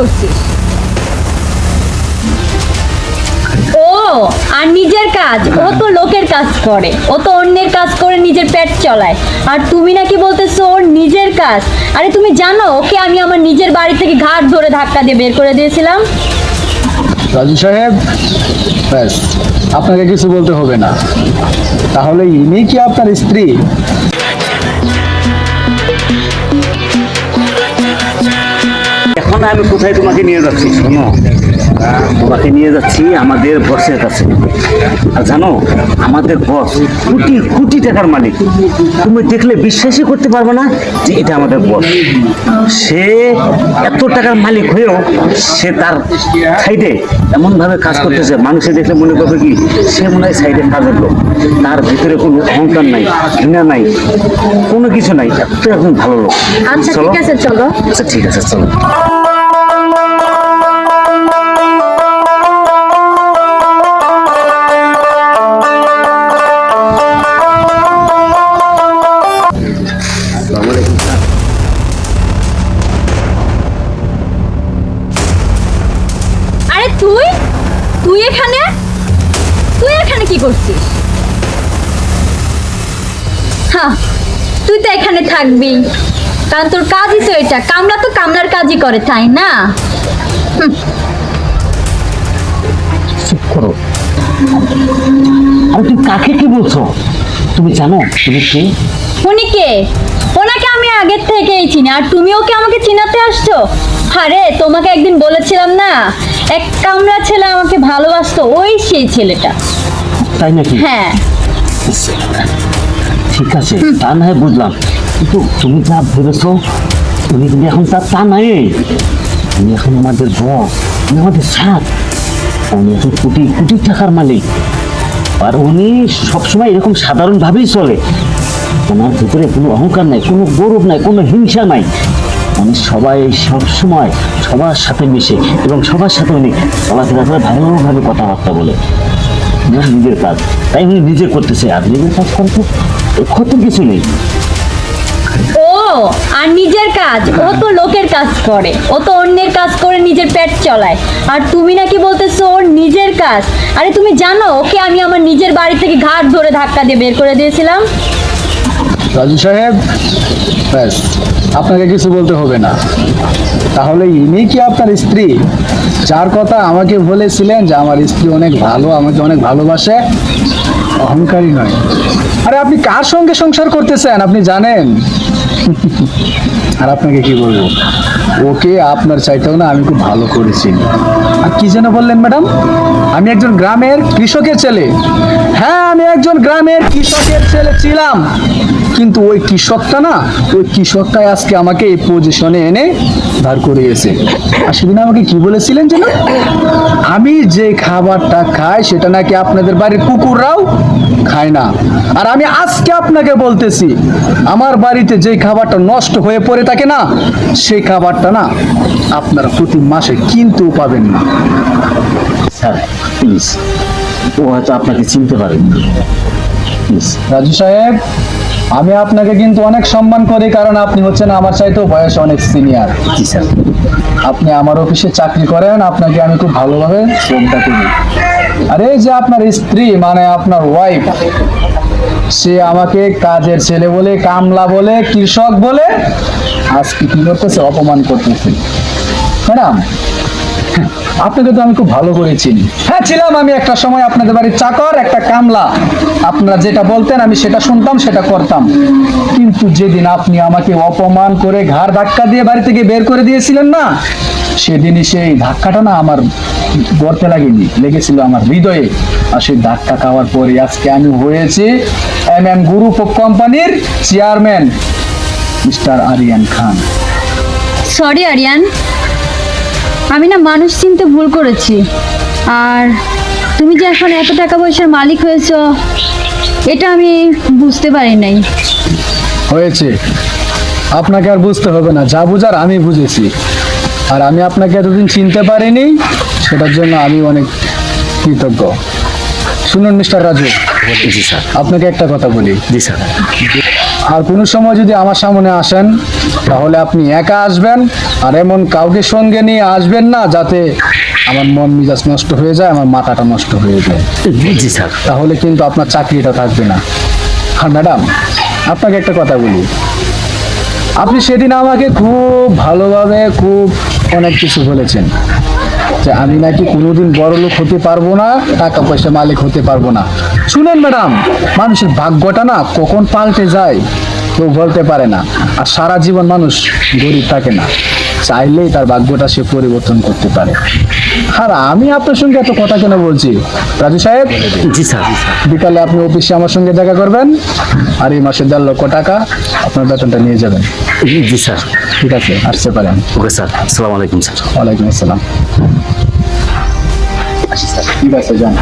করছিস? ও, আর নিজের কাজ। ও তো লোকের কাজ করে। ও তো অন্যের কাজ করে নিজের পেট চলায়। আর তুমি নাকি বলতেছো ওর নিজের কাজ। আরে তুমি জানো, ওকে আমি আমার নিজের বাড়ি থেকে ঘাট ধরে ধাক্কা দিয়ে বের করে দিয়েছিলাম। রাজু সাহেব, ব্যাস, আপনাকে কিছু বলতে হবে না। তাহলে ইনি কি আপনার স্ত্রী? এখন আমি কোথায় তোমাকে নিয়ে যাচ্ছি? শোনো। তোমাকে নিয়ে যাচ্ছি আমাদের বসের কাছে। আর জানো আমাদের বস কোটি কোটি টাকার মালিক। তুমি দেখলে বিশ্বাসই করতে পারবে না যে এটা আমাদের বস সে এত টাকার মালিক হয়েও সে তার সাইডে এমন ভাবে কাজ করতেছে। মানুষে দেখলে মনে করবে কি সে মনে হয় সাইডে কাজের লোক। তার ভিতরে কোনো অহংকার নাই ঘৃণা নাই কোনো কিছু নাই। এত একজন ভালো লোক। আচ্ছা ঠিক আছে চলো। আচ্ছা ঠিক আছে চলো। করছিস? হ্যাঁ তুই তো এখানে থাকবি। কারণ তোর কাজই তো এটা। কামলা তো কামলার কাজই করে তাই না? চুপ করো। আর তুমি কাকে কি বলছো? তুমি জানো তুমি কে? উনি কে? ওনাকে আমি আগের থেকেই চিনি আর তুমি ওকে আমাকে চিনাতে আসছো? আরে তোমাকে একদিন বলেছিলাম না এক কামরা ছেলে আমাকে ভালোবাসতো ওই সেই ছেলেটা। তাই নাকি? হ্যাঁ। ঠিক আছে তা না হয় বুঝলাম। কিন্তু তুমি যা ভেবেছো তুমি কিন্তু এখন তা তা নাই। তুমি এখন আমাদের বস তুমি আমাদের সাথ। উনি এখন কোটি কোটি টাকার মালিক। আর উনি সবসময় এরকম সাধারণভাবেই চলে। ওনার ভিতরে কোনো অহংকার নাই কোনো গৌরব নাই কোনো হিংসা নাই। উনি সবাই সবসময় সবার সাথে মিশে এবং সবার সাথে উনি চলাফেরা করে ভালোভাবে কথাবার্তা বলে। ওনার নিজের কাজ। তাই উনি নিজে করতেছে। আর নিজের কাজ করতে ক্ষতি কিছু নেই। ও আর নিজের কাজ। ও তো লোকের কাজ করে। ও তো অন্যের কাজ করে নিজের পেট চলায়। আর তুমি নাকি বলতেছো ওর নিজের কাজ। আরে তুমি জানো ওকে আমি আমার নিজের বাড়ি থেকে ঘাট ধরে ধাক্কা দিয়ে বের করে দিয়েছিলাম। রাজু সাহেব ব্যাস আপনাকে কিছু বলতে হবে না। তাহলে ইনি কি আপনার স্ত্রী? যার কথা আমাকে বলেছিলেন যে আমার স্ত্রী অনেক ভালো, আমাকে অনেক ভালোবাসে, অহংকারী নয়। আরে আপনি কার সঙ্গে সংসার করতেছেন? আপনি জানেন? আর আপনাকে কি বলব? ওকে আপনার চাইতেও না আমি খুব ভালো করেছি। আর কি যেন বললেন ম্যাডাম? আমি একজন গ্রামের কৃষকের ছেলে। হ্যাঁ আমি একজন গ্রামের কৃষকের ছেলে ছিলাম। কিন্তু ওই কৃষকটা না, ওই কৃষকটাই আজকে আমাকে এই পজিশনে এনে দাঁড় করিয়েছে। আর সেদিন আমাকে কি বলেছিলেন যেন? আমি যে খাবারটা খাই, সেটা নাকি আপনাদের বাড়ির কুকুররাও খায় না। আর আমি আজকে আপনাকে বলতেছি, আমার বাড়িতে যে খাবারটা নষ্ট হয়ে পড়ে থাকে না, সেই খাবারটা না আপনারা প্রতি মাসে কিনতেও পাবেন না। স্যার প্লিজ ও হয়তো আপনাকে চিনতে পারেন। প্লিজ রাজু সাহেব আমি আপনাকে কিন্তু অনেক সম্মান করি কারণ আপনি হচ্ছেন আমার চাইতেও বয়স অনেক সিনিয়র জি স্যার। আপনি আমার অফিসে চাকরি করেন আপনাকে আমি খুব ভালোভাবে শ্রদ্ধা করি। আর এই যে আপনার স্ত্রী মানে আপনার ওয়াইফ সে আমাকে কাজের ছেলে বলে কামলা বলে কৃষক বলে আজকে কি করতেছে? অপমান করতেছে। ম্যাডাম আপনাকে তো আমি খুব ভালো করে চিনি। হ্যাঁ ছিলাম আমি একটা সময় আপনাদের বাড়ির চাকর, একটা কামলা। আপনারা যেটা বলতেন, আমি সেটা শুনতাম, সেটা করতাম। কিন্তু যেদিন আপনি আমাকে অপমান করে ঘাড় ধাক্কা দিয়ে বাড়ি থেকে বের করে দিয়েছিলেন না, সেদিনই সেই ধাক্কাটা না আমার গড়তে লাগেনি, লেগেছিল আমার হৃদয়ে। আর সেই ধাক্কা খাওয়ার পরে আজকে আমি হয়েছি এম এম গ্রুপ অফ কোম্পানির chairman, mister Aryan Khan. Sorry Aryan আমি না মানুষ চিনতে ভুল করেছি। আর তুমি যে এখন এত টাকা পয়সার মালিক হয়েছো এটা আমি বুঝতে পারি নাই। হয়েছে। আপনাকে আর বুঝতে হবে না যা বুঝার আমি বুঝেছি। আর আমি আপনাকে এতদিন চিনতে পারিনি সেটার জন্য আমি অনেক কৃতজ্ঞ। শুনুন মিস্টার রাজু। স্যার। আপনাকে একটা কথা বলি। জি স্যার। আর কোনো সময় যদি আমার সামনে আসেন তাহলে আপনি একা আসবেন আর এমন কাউকে সঙ্গে নিয়ে আসবেন না যাতে আমার মন মেজাজ নষ্ট হয়ে যায় আমার মাথাটা নষ্ট হয়ে যায়। স্যার। তাহলে কিন্তু আপনার চাকরিটা থাকবে না। আর ম্যাডাম আপনাকে একটা কথা বলি। আপনি সেদিন আমাকে খুব ভালোভাবে খুব অনেক কিছু বলেছেন যে আমি নাকি কোনোদিন বড় লোক হতে পারব না টাকা পয়সা মালিক হতে পারব না। শুনেন ম্যাডাম মানুষের ভাগ্যটা না কখন পাল্টে যায়। কেউ বলতে পারে না। আর সারা জীবন মানুষ গরিব থাকে না। চাইলেই তার ভাগ্যটা সে পরিবর্তন করতে পারে। আর আমি আপনার সঙ্গে এত কথা কেন বলছি? রাজু সাহেব? জি স্যার। বিকালে আপনি অফিসে আমার সঙ্গে দেখা করবেন। আর এই মাসে দেড় লক্ষ টাকা আপনার বেতনটা নিয়ে যাবেন। জি স্যার। ঠিক আছে আসতে পারেন। ওকে স্যার আসসালামু আলাইকুম স্যার। ওয়ালাইকুম আসসালাম। ঠিক আছে যান।